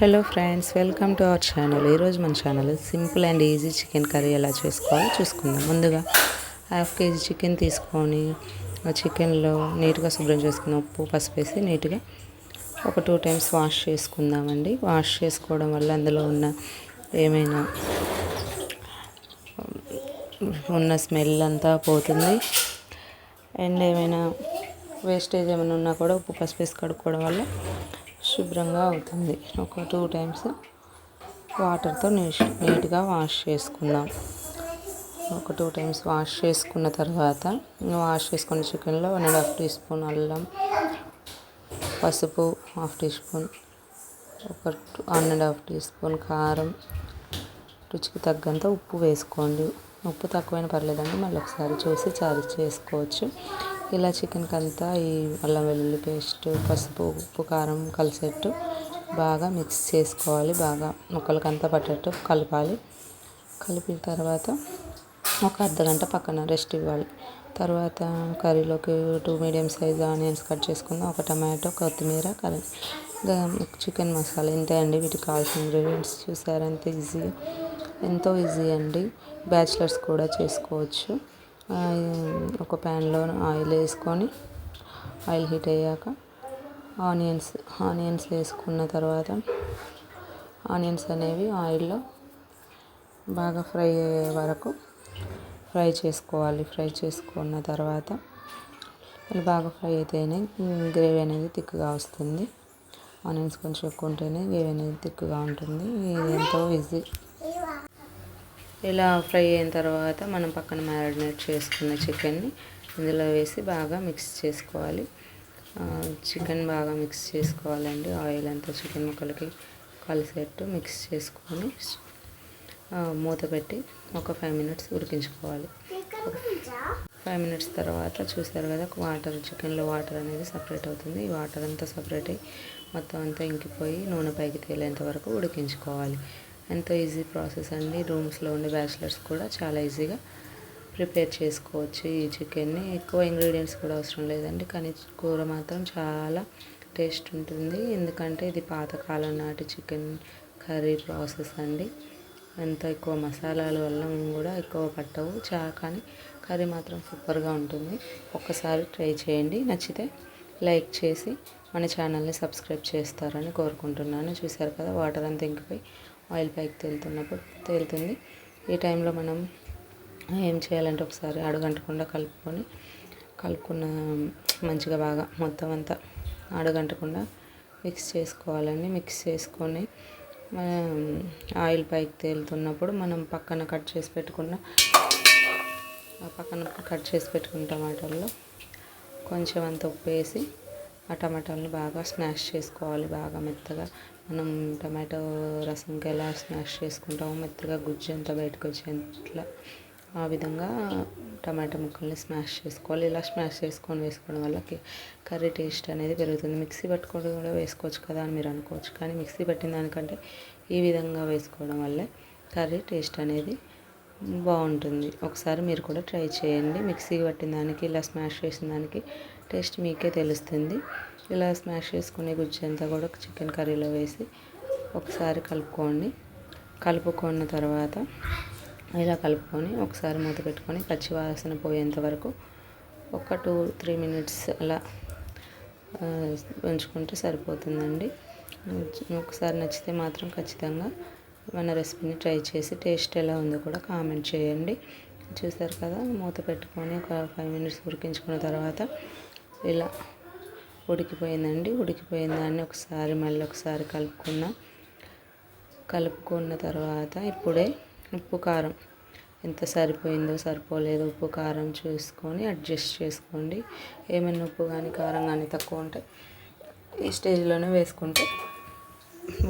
Hello friends welcome to our channel ఈరోజు మన channel simple and easy chicken curry ఎలా చేసుకోవాలో చూసుకుందాం. ముందుగా హాఫ్ కేజీ చికెన్ తీసుకొని ఆ చికెన్లో నీట్గా శుభ్రం చేసుకున్న ఉప్పు పసుపు వేసి నీట్గా ఒక టూ టైమ్స్ వాష్ చేసుకుందామండి. వాష్ చేసుకోవడం వల్ల అందులో ఉన్న ఏమైనా ఉన్న స్మెల్ అంతా పోతుంది. అండ్ ఏమైనా వేస్టేజ్ ఏమైనా ఉన్నా కూడా ఉప్పు పసుపు వేసి కడుక్కోవడం వల్ల శుభ్రంగా అవుతుంది. ఒక టూ టైమ్స్ వాటర్తో నీట్ నీట్గా వాష్ చేసుకుందాం. ఒక టూ టైమ్స్ వాష్ చేసుకున్న తర్వాత వాష్ చేసుకున్న చికెన్లో one and half teaspoon అల్లం పసుపు హాఫ్ టీ స్పూన్ ఒక one and half teaspoon కారం రుచికి తగ్గంత ఉప్పు వేసుకోండి. ఉప్పు తక్కువైనా పర్లేదండి మళ్ళీ ఒకసారి చూసి చారు చేసుకోవచ్చు. ఇలా చికెన్కి అంతా ఈ అల్లం వెల్లుల్లి పేస్ట్ పసుపు ఉప్పు కారం కలిసేట్టు బాగా మిక్స్ చేసుకోవాలి. బాగా ముక్కలకంతా పట్టేట్టు కలపాలి. కలిపిన తర్వాత ఒక అర్ధగంట పక్కన రెస్ట్ ఇవ్వాలి. తర్వాత కర్రీలోకి two medium size onions cut చేసుకుందాం. ఒక టమాటో కొత్తిమీర కలి చికెన్ మసాలా ఇంతే అండి. వీటికి కావాల్సిన ఇంగ్రీడియంట్స్ చూసారంత ఈజీ. ఎంతో ఈజీ అండి. బ్యాచిలర్స్ కూడా చేసుకోవచ్చు. ఒక ప్యాన్లో ఆయిల్ వేసుకొని ఆయిల్ హీట్ అయ్యాక ఆనియన్స్ ఆనియన్స్ వేసుకున్న తర్వాత ఆనియన్స్ అనేవి ఆయిల్లో బాగా ఫ్రై అయ్యే వరకు ఫ్రై చేసుకోవాలి. ఫ్రై చేసుకున్న తర్వాత అవి బాగా ఫ్రై అయితేనే గ్రేవీ అనేది తిక్కుగా వస్తుంది. ఆనియన్స్ కొంచెం ఎక్కువ ఉంటేనే గ్రేవీ అనేది తిక్కుగా ఉంటుంది. ఇది ఎంతో ఈజీ ఇలా ఫ్రై అయిన తర్వాత మనం పక్కన మ్యారినేట్ చేసుకున్న చికెన్ని ఇందులో వేసి బాగా మిక్స్ చేసుకోవాలి. చికెన్ బాగా మిక్స్ చేసుకోవాలండి. ఆయిల్ అంతా చికెన్ ముక్కలకి కలిసేట్టు మిక్స్ చేసుకొని మూత పెట్టి ఒక ఫైవ్ మినిట్స్ ఉడికించుకోవాలి. ఫైవ్ మినిట్స్ తర్వాత చూసారు కదా వాటర్ చికెన్లో వాటర్ అనేది సపరేట్ అవుతుంది. ఈ వాటర్ అంతా సపరేట్ అయ్యి మొత్తం అంతా ఇంకిపోయి నూనె పైకి తేలేంత వరకు ఉడికించుకోవాలి. ఎంతో ఈజీ ప్రాసెస్ అండి. రూమ్స్లో ఉండే బ్యాచిలర్స్ కూడా చాలా ఈజీగా ప్రిపేర్ చేసుకోవచ్చు ఈ చికెన్ని. ఎక్కువ ఇంగ్రీడియంట్స్ కూడా అవసరం లేదండి కానీ కూర మాత్రం చాలా టేస్ట్ ఉంటుంది. ఎందుకంటే ఇది పాతకాలం నాటి చికెన్ కర్రీ ప్రాసెస్ అండి. ఎంత ఎక్కువ మసాలాలు వల్ల కూడా ఎక్కువ పట్టవు. చా కానీ కర్రీ మాత్రం సూపర్గా ఉంటుంది. ఒక్కసారి ట్రై చేయండి. నచ్చితే లైక్ చేసి మన ఛానల్ని సబ్స్క్రైబ్ చేస్తారని కోరుకుంటున్నాను. చూసారు కదా వాటర్ అంతా ఇంకిపోయి ఆయిల్ పైకి తేలుతున్నప్పుడు తేలుతుంది. ఈ టైంలో మనం ఏం చేయాలంటే ఒకసారి అడుగంటకుండా కలుపుకొని కలుపుకున్న మంచిగా బాగా మొత్తం అంతా అడుగంటకుండా మిక్స్ చేసుకోవాలండి. మిక్స్ చేసుకొని ఆయిల్ పైకి తేలుతున్నప్పుడు మనం పక్కన కట్ చేసి పెట్టుకున్న పక్కన కట్ చేసి పెట్టుకున్న టమాటాల్లో కొంచెం అంత ఉప్పు వేసి ఆ టమాటాలను బాగా స్మాష్ చేసుకోవాలి. బాగా మెత్తగా మనం టమాటో రసంకి ఎలా స్మాష్ చేసుకుంటామో మెత్తగా గుజ్జు అంతా బయటకు వచ్చేట్లా ఆ విధంగా టమాటా ముక్కల్ని స్మాష్ చేసుకోవాలి. ఇలా స్మాష్ చేసుకొని వేసుకోవడం వల్ల కర్రీ టేస్ట్ అనేది పెరుగుతుంది. మిక్సీ పట్టుకోవడం కూడా వేసుకోవచ్చు కదా అని మీరు అనుకోవచ్చు. కానీ మిక్సీ పట్టిన దానికంటే ఈ విధంగా వేసుకోవడం వల్లే కర్రీ టేస్ట్ అనేది బాగుంటుంది. ఒకసారి మీరు కూడా ట్రై చేయండి. మిక్సీ పట్టిన దానికి ఇలా స్మాష్ చేసిన దానికి టేస్ట్ మీకే తెలుస్తుంది. ఇలా స్మాష్ చేసుకునే గుజ్జు అంతా కూడా చికెన్ కర్రీలో వేసి ఒకసారి కలుపుకోండి. కలుపుకున్న తర్వాత ఇలా కలుపుకొని ఒకసారి మూత పెట్టుకొని పచ్చి వాసన పోయేంత వరకు ఒక టూ త్రీ మినిట్స్ అలా ఉంచుకుంటే సరిపోతుందండి. ఒకసారి నచ్చితే మాత్రం ఖచ్చితంగా మన రెసిపీని ట్రై చేసి టేస్ట్ ఎలా ఉందో కూడా కామెంట్ చేయండి. చూసారు కదా మూత పెట్టుకొని ఒక ఫైవ్ మినిట్స్ ఉడికించుకున్న తర్వాత ఇలా ఉడికిపోయిందండి. ఉడికిపోయిన దాన్ని ఒకసారి మళ్ళీ ఒకసారి కలుపుకున్న కలుపుకున్న తర్వాత ఇప్పుడే ఉప్పు కారం. ఎంత సరిపోయిందో సరిపోలేదో ఉప్పు కారం చూసుకొని అడ్జస్ట్ చేసుకోండి. ఏమైనా ఉప్పు కానీ కారం కానీ తక్కువ ఉంటే ఈ స్టేజ్లోనే వేసుకుంటే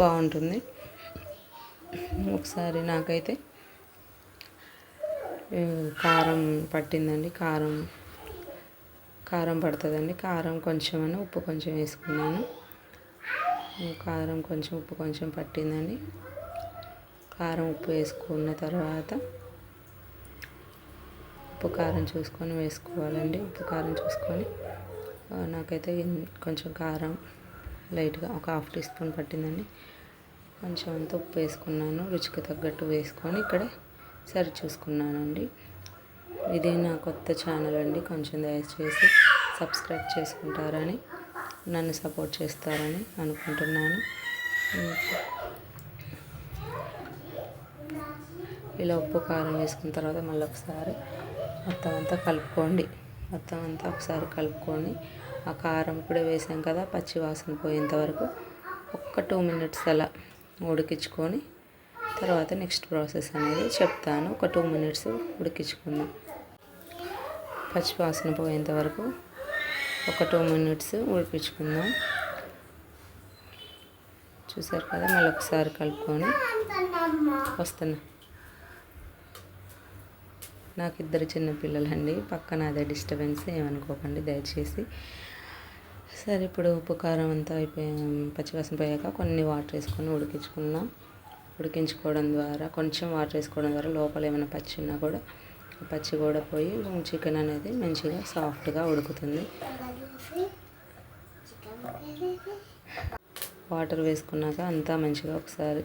బాగుంటుంది. ఒకసారి నాకైతే కారం పట్టిందండి. కారం కారం పడుతుందండి. కారం కొంచెం అని ఉప్పు కొంచెం వేసుకున్నాను. కారం కొంచెం ఉప్పు కొంచెం పట్టిందండి. కారం ఉప్పు వేసుకున్న తర్వాత ఉప్పు కారం చూసుకొని వేసుకోవాలండి. ఉప్పు కారం చూసుకొని నాకైతే కొంచెం కారం లైట్గా ఒక హాఫ్ టీ స్పూన్ పట్టిందండి. కొంచెం అంత ఉప్పు వేసుకున్నాను రుచికి తగ్గట్టు వేసుకొని ఇక్కడ సరి చూసుకున్నానండి. ఇది నా కొత్త ఛానల్ అండి. కొంచెం దయచేసి సబ్స్క్రైబ్ చేసుకుంటారని నన్ను సపోర్ట్ చేస్తారని అనుకుంటున్నాను. ఇలా ఉప్పు కారం వేసుకున్న తర్వాత మళ్ళీ ఒకసారి మొత్తం అంతా కలుపుకోండి. మొత్తం అంతా ఒకసారి కలుపుకొని ఆ కారం కూడా వేసాం కదా పచ్చి వాసన పోయేంత వరకు ఒక్క టూ మినిట్స్ అలా ఉడికించుకొని తర్వాత నెక్స్ట్ ప్రాసెస్ అనేది చెప్తాను. ఒక టూ మినిట్స్ ఉడికించుకుందాం. పచ్చివాసన పోయేంతవరకు పోయేంత వరకు ఒక టూ మినిట్స్ ఉడికించుకుందాం. చూసారు కదా మళ్ళీ ఒకసారి కలుపుకొని వస్తున్నా. నాకు ఇద్దరు చిన్న పిల్లలండి. పక్కన అదే డిస్టర్బెన్స్ ఏమనుకోకండి దయచేసి. సరే ఇప్పుడు ఉప్పు కారం అంతా అయిపోయి పచ్చివాసన పోయాక కొన్ని వాటర్ వేసుకొని ఉడికించుకున్నాం ఉడికించుకోవడం ద్వారా కొంచెం వాటర్ వేసుకోవడం ద్వారా లోపల ఏమైనా పచ్చి ఉన్నా కూడా పచ్చి కూడా పోయి చికెన్ అనేది మంచిగా సాఫ్ట్గా ఉడుకుతుంది. వాటర్ వేసుకున్నాక అంతా మంచిగా ఒకసారి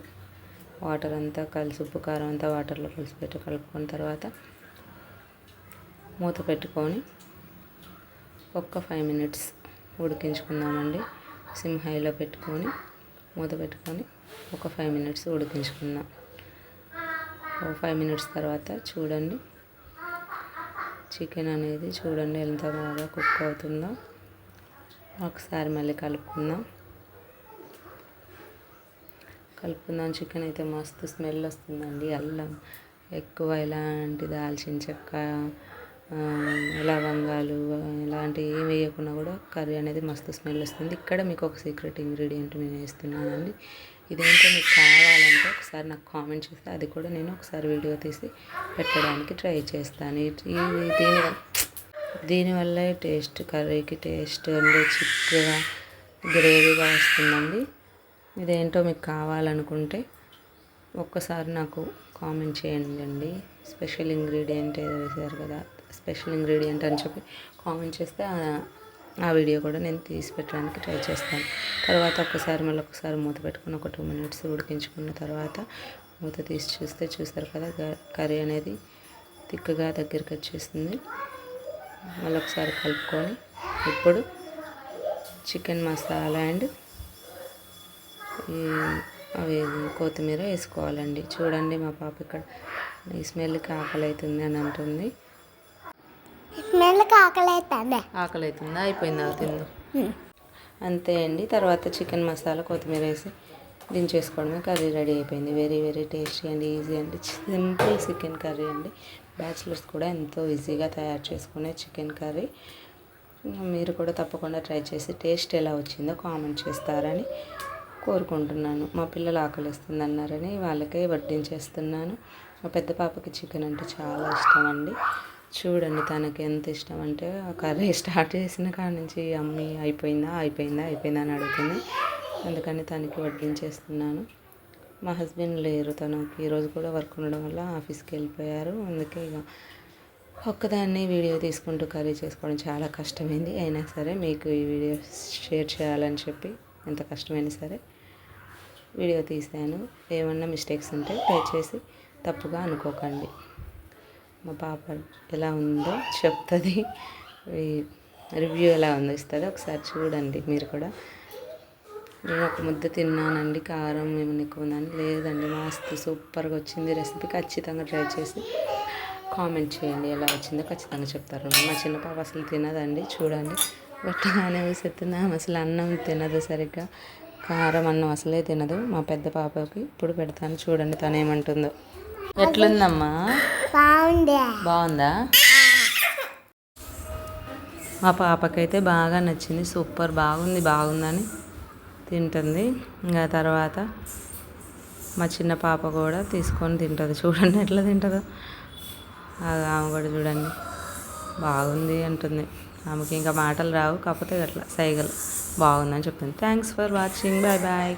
వాటర్ అంతా కలిసి ఉప్పు కారం అంతా వాటర్లో కలిసి పెట్టి కలుపుకున్న తర్వాత మూత పెట్టుకొని ఒక్క ఫైవ్ మినిట్స్ ఉడికించుకుందామండి. సిమ్ హైలో పెట్టుకొని మూత పెట్టుకొని ఒక ఫైవ్ మినిట్స్ ఉడికించుకుందాం. ఒక ఫైవ్ మినిట్స్ తర్వాత చూడండి. చికెన్ అనేది చూడండి ఎంత బాగా కుక్ అవుతుందో. ఒకసారి మళ్ళీ కలుపుకుందాం. కలుపుకుందాం. చికెన్ అయితే మస్తు స్మెల్ వస్తుందండి. అల్లం ఎక్కువ ఇలాంటి దాల్చిన చెక్క లవంగాలు ఇలాంటివి ఏమి వేయకుండా కూడా కర్రీ అనేది మస్తు స్మెల్ వస్తుంది. ఇక్కడ మీకు ఒక సీక్రెట్ ఇంగ్రీడియంట్ నేను వేస్తున్నానండి. ఇదేంటో మీకు కావాలంటే ఒకసారి నాకు కామెంట్ చేస్తే అది కూడా నేను ఒకసారి వీడియో తీసి పెట్టడానికి ట్రై చేస్తాను. ఇది దీని దీనివల్ల టేస్ట్ కర్రీకి టేస్ట్ అండి చిక్కగా గ్రేవీగా వస్తుందండి. ఇదేంటో మీకు కావాలనుకుంటే ఒక్కసారి నాకు కామెంట్ చేయండి అండి. స్పెషల్ ఇంగ్రీడియంట్ ఏదో వేసారు కదా. స్పెషల్ ఇంగ్రీడియంట్ అని చెప్పి కామెంట్ చేస్తే ఆ వీడియో కూడా నేను తీసి పెట్టడానికి ట్రై చేస్తాను. తర్వాత ఒకసారి మళ్ళీ ఒకసారి మూత పెట్టుకుని ఒక టూ మినిట్స్ ఉడికించుకున్న తర్వాత మూత తీసి చూస్తే చూస్తారు కదా కర్రీ అనేది తిక్కగా దగ్గరికి వచ్చేస్తుంది మళ్ళీ ఒకసారి కలుపుకొని ఇప్పుడు చికెన్ మసాలా అండ్ అవి కొత్తిమీర వేసుకోవాలండి. చూడండి మా పాప ఇక్కడ ఈ స్మెల్కి ఆకలి అవుతుంది అని అంటుంది. స్మెల్కి ఆకలి అవుతుంది ఆకలి అవుతుందా అయిపోయిందా? తిందు. అంతే అండి. తర్వాత చికెన్ మసాలా కొత్తిమీర వేసి దించేసుకోవడమే. కర్రీ రెడీ అయిపోయింది. Very very tasty and easy అండి. సింపుల్ చికెన్ కర్రీ అండి. బ్యాచిలర్స్ కూడా ఎంతో ఈజీగా తయారు చేసుకునే చికెన్ కర్రీ. మీరు కూడా తప్పకుండా ట్రై చేసి టేస్ట్ ఎలా వచ్చిందో కామెంట్ చేస్తారని కోరుకుంటున్నాను. మా పిల్లలు ఆకలిస్తుంది అన్నారని వాళ్ళకే వడ్డించేస్తున్నాను. మా పెద్ద పాపకి చికెన్ అంటే చాలా ఇష్టం అండి. చూడండి తనకి ఎంత ఇష్టం అంటే కర్రీ స్టార్ట్ చేసిన కాడ నుంచి అమ్మి అయిపోయిందా అయిపోయిందా అయిపోయిందా అని అడుగుతుంది. అందుకని తనకి వడ్డించేస్తున్నాను. మా హస్బెండ్ లేరు తనకి ఈరోజు కూడా వర్క్ ఉండడం వల్ల ఆఫీస్కి వెళ్ళిపోయారు. అందుకే ఇక ఒక్కదాన్ని వీడియో తీసుకుంటూ కర్రీ చేసుకోవడం చాలా కష్టమైంది. అయినా సరే మీకు ఈ వీడియో షేర్ చేయాలని చెప్పి ఎంత కష్టమైనా సరే వీడియో తీశాను. ఏమన్నా మిస్టేక్స్ ఉంటే దయచేసి తప్పుగా అనుకోకండి. మా పాప ఎలా ఉందో చెప్తుంది. రివ్యూ ఎలా ఉందో ఇస్తుంది ఒకసారి చూడండి మీరు కూడా. నేను ఒక ముద్ద తిన్నానండి కారం ఏమైనా ఎక్కువ ఉందని లేదండి మస్తు సూపర్గా వచ్చింది రెసిపీ. ఖచ్చితంగా ట్రై చేసి కామెంట్ చేయండి ఎలా వచ్చిందో. ఖచ్చితంగా చెప్తారు. మా చిన్న పాప అసలు తినదండి చూడండి. పెట్టగానే విసురుతుంది అసలు అన్నం తినదు సరిగ్గా. కారం అన్నం అసలే తినదు. మా పెద్ద పాపకి ఇప్పుడు పెడతాను చూడండి తను ఏమంటుందో ఎట్లుందమ్మా? బాగుంది. బాగుందా? మా పాపకైతే బాగా నచ్చింది సూపర్ బాగుంది బాగుందని తింటుంది. ఇంకా తర్వాత మా చిన్న పాప కూడా తీసుకొని తింటుంది. చూడండి ఎట్లా తింటుందో. అది ఆమె కూడా చూడండి. బాగుంది అంటుంది. ఆమెకి ఇంకా మాటలు రావు కాకపోతే అట్లా సైగలు. బాగుందని చెప్తుంది thanks for watching bye bye